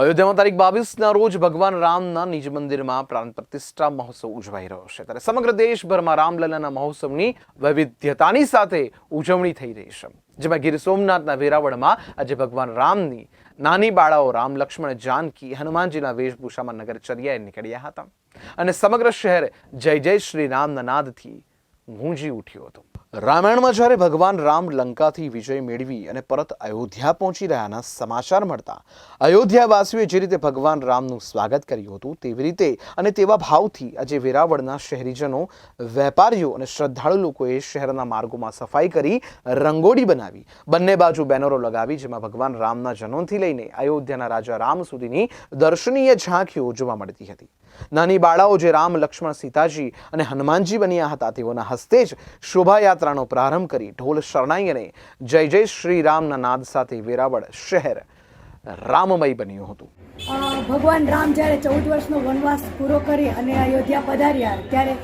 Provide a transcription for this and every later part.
અયોધ્યામાં તારીખ બાવીસના રોજ ભગવાન રામના નિજ મંદિરમાં પ્રાણ પ્રતિષ્ઠા મહોત્સવ ઉજવાઈ રહ્યો છે. ત્યારે સમગ્ર દેશભરમાં રામલલાના મહોત્સવની વૈવિધ્યતાની સાથે ઉજવણી થઈ રહી છે. જેમાં ગીર સોમનાથના વેરાવળમાં આજે ભગવાન રામની નાની બાળાઓ રામ લક્ષ્મણ જાનકી, હનુમાનજીના વેશભૂષામાં નગરચર્યાએ નીકળ્યા હતા. અને સમગ્ર શહેર જય જય શ્રી રામના નાદથી ગુંજી ઉઠ્યું હતું. રામાયણમાં જ્યારે ભગવાન રામ લંકાથી વિજય મેળવી અને પરત અયોધ્યા પહોંચી રહ્યાના સમાચાર મળતા, અયોધ્યાવાસીઓએ જે રીતે ભગવાન રામનું સ્વાગત કર્યું હતું, તેવી રીતે અને તેવા ભાવથી આજે વેરાવળના શહેરીજનો, વેપારીઓ અને શ્રદ્ધાળુ લોકોએ શહેરના માર્ગોમાં સફાઈ કરી રંગોળી બનાવી, બંને બાજુ બેનરો લગાવી, જેમાં ભગવાન રામના જન્મથી લઈને અયોધ્યાના રાજા રામ સુધીની દર્શનીય ઝાંખીઓ જોવા મળતી હતી. નાની બાળાઓ જે રામ, લક્ષ્મણ, સીતાજી અને હનુમાનજી બન્યા હતા, તેઓના હસ્તે જ શોભાયાત્રાનો પ્રારંભ કરી ઢોલ શરણાઈ અને જય જય શ્રી રામના નાદ સાથે વેરાવળ શહેર રામમય બન્યું હતું. ભગવાન રામ જ્યારે ચૌદ વર્ષનો વનવાસ પૂરો કરી અને અયોધ્યા પધાર્યા, ત્યારે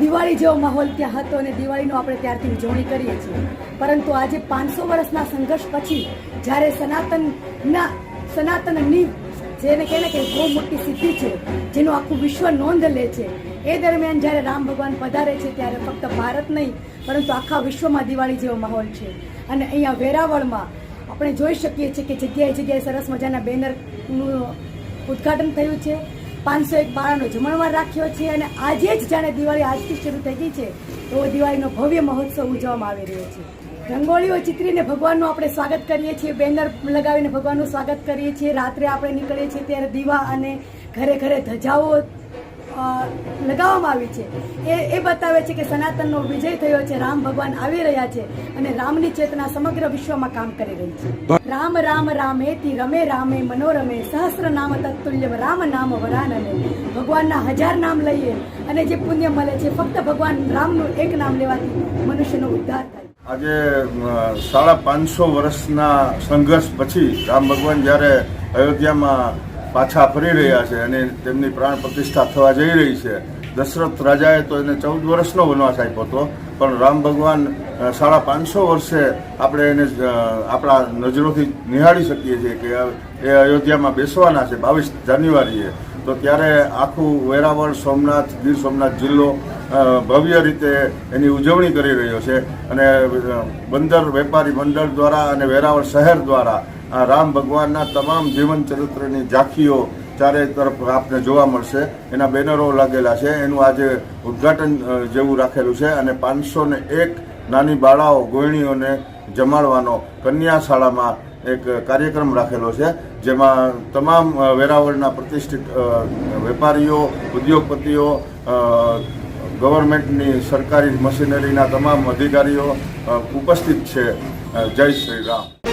દિવાળી જેવો માહોલ ત્યાં હતો અને દિવાળીનો આપણે ત્યારથી ઉજવણી કરીએ છીએ. પરંતુ આજે પાંચસો વર્ષના સંઘર્ષ પછી, જ્યારે સનાતનના સનાતનની જેને કહે ને કે બહુ મોટી સિદ્ધિ છે જેનું આખું વિશ્વ નોંધ લે છે. એ દરમિયાન જ્યારે રામ ભગવાન પધારે છે ત્યારે ફક્ત ભારત નહીં, પરંતુ આખા વિશ્વમાં દિવાળી જેવો માહોલ છે. અને અહીંયા વેરાવળમાં આપણે જોઈ શકીએ છીએ કે જગ્યાએ જગ્યાએ સરસ મજાના બેનરનું ઉદ્ઘાટન થયું છે. પાંચસો એક બાળાનો જમણવાર રાખ્યો છે અને આજે જ જાણે દિવાળી આજથી શરૂ થઈ ગઈ છે, એવો દિવાળીનો ભવ્ય મહોત્સવ ઉજવવામાં આવી રહ્યો છે. રંગોળીઓ ચિત્રીને ભગવાનનું આપણે સ્વાગત કરીએ છીએ, બેનર લગાવીને ભગવાનનું સ્વાગત કરીએ છીએ. રાત્રે આપણે નીકળીએ છીએ ત્યારે દીવા અને ઘરે ઘરે ધજાઓ લગાવવામાં આવી છે. એ એ બતાવે છે કે સનાતનનો વિજય થયો છે. રામ ભગવાન આવી રહ્યા છે અને રામની ચેતના સમગ્ર વિશ્વમાં કામ કરી રહી છે. રામ રામ, રામેતિ, રમે, રામે, મનોરમે સહસ્ર નામ તત્તુલ્ય, રામ નામ, વરાનને. ભગવાનના હજાર નામ લઈએ અને જે પુણ્ય મળે છે, ફક્ત ભગવાન રામનું એક નામ લેવાથી મનુષ્યનો ઉદ્ધાર થાય. આજે સાડા પાંચસો વર્ષના સંઘર્ષ પછી રામ ભગવાન જ્યારે અયોધ્યામાં પાછા ફરી રહ્યા છે અને તેમની પ્રાણ પ્રતિષ્ઠા થવા જઈ રહી છે. દશરથ રાજાએ તો એને ચૌદ વર્ષનો વનવાસ આપ્યો હતો, પણ રામ ભગવાન સાડા પાંચસો વર્ષે આપણે એને આપણા નજરોથી નિહાળી શકીએ છીએ કે એ અયોધ્યામાં બેસવાના છે, બાવીસ જાન્યુઆરીએ. તો ત્યારે આખું વેરાવળ, સોમનાથ, ગીર સોમનાથ જિલ્લો ભવ્ય રીતે એની ઉજવણી કરી રહ્યો છે. અને બંદર વેપારી મંડળ દ્વારા અને વેરાવળ શહેર દ્વારા આ રામ ભગવાનના તમામ જીવન ચરિત્રની ઝાંખીઓ ચારે તરફ આપને જોવા મળશે. એના બેનરો લાગેલા છે. એનું આજે ઉદ્ઘાટન જેવું રાખેલું છે અને પાંચસો એક નાની બાળાઓ ગોયણીઓને જમાડવાનો કન્યા શાળામાં એક કાર્યક્રમ રાખેલો છે, જેમાં તમામ વેરાવળના પ્રતિષ્ઠિત વેપારીઓ, ઉદ્યોગપતિઓ ગવર્મેન્ટની સરકારી મશીનરીના તમામ અધિકારીઓ ઉપસ્થિત છે. જય શ્રી રામ.